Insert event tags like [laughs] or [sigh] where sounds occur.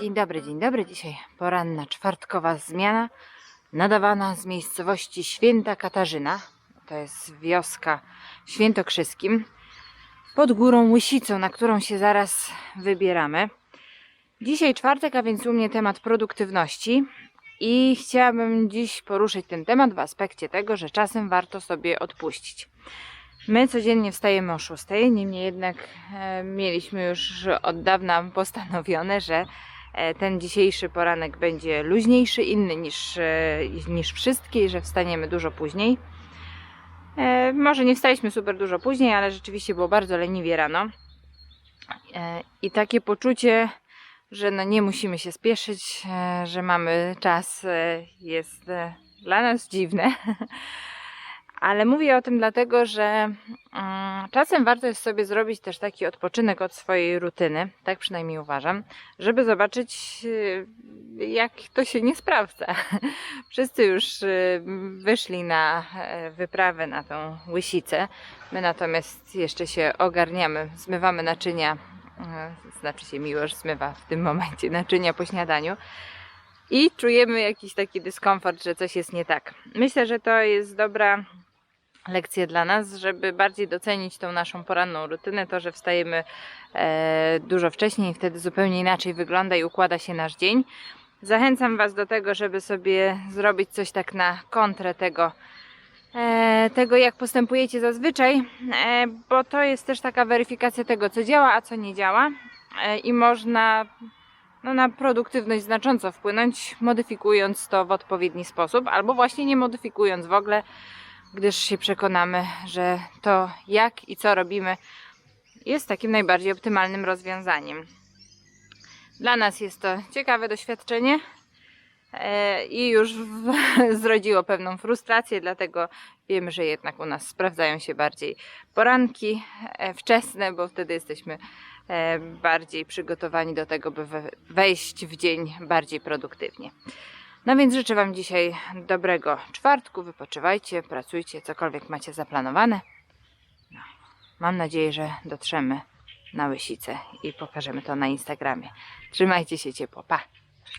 Dzień dobry, dzień dobry. Dzisiaj poranna czwartkowa zmiana nadawana z miejscowości Święta Katarzyna. To jest wioska w Świętokrzyskim pod górą Łysicą, na którą się zaraz wybieramy. Dzisiaj czwartek, a więc u mnie temat produktywności i chciałabym dziś poruszyć ten temat w aspekcie tego, że czasem warto sobie odpuścić. My codziennie wstajemy o 6, niemniej jednak e, mieliśmy już od dawna postanowione, że ten dzisiejszy poranek będzie luźniejszy, inny niż, e, niż wszystkie że wstaniemy dużo później. E, może nie wstaliśmy super dużo później, ale rzeczywiście było bardzo leniwie rano. E, I takie poczucie, że no nie musimy się spieszyć, e, że mamy czas, e, jest e, dla nas dziwne. [laughs] Ale mówię o tym dlatego, że czasem warto jest sobie zrobić też taki odpoczynek od swojej rutyny, tak przynajmniej uważam, żeby zobaczyć, y, jak to się nie sprawdza. [laughs] Wszyscy już y, wyszli na e, wyprawę na tą łysicę. My natomiast jeszcze się ogarniamy, zmywamy naczynia, y, znaczy się Miłosz zmywa w tym momencie naczynia po śniadaniu i czujemy jakiś taki dyskomfort, że coś jest nie tak. Myślę, że to jest dobra lekcja dla nas, żeby bardziej docenić tą naszą poranną rutynę, to, że wstajemy e, dużo wcześniej, wtedy zupełnie inaczej wygląda i układa się nasz dzień. Zachęcam Was do tego, żeby sobie zrobić coś tak na kontrę tego, e, tego jak postępujecie zazwyczaj, e, bo to jest też taka weryfikacja tego, co działa, a co nie działa e, i można no, na produktywność znacząco wpłynąć, modyfikując to w odpowiedni sposób, albo właśnie nie modyfikując w ogóle, gdyż się przekonamy, że to jak i co robimy jest takim najbardziej optymalnym rozwiązaniem. Dla nas jest to ciekawe doświadczenie e, i już w, [laughs] zrodziło pewną frustrację, dlatego wiemy, że jednak u nas sprawdzają się bardziej poranki e, wczesne, bo wtedy jesteśmy e, bardziej przygotowani do tego, by we- wejść w dzień bardziej produktywnie. No więc życzę Wam dzisiaj dobrego czwartku. Wypoczywajcie, pracujcie, cokolwiek macie zaplanowane. No, mam nadzieję, że dotrzemy na Łysicę i pokażemy to na Instagramie. Trzymajcie się ciepło. Pa!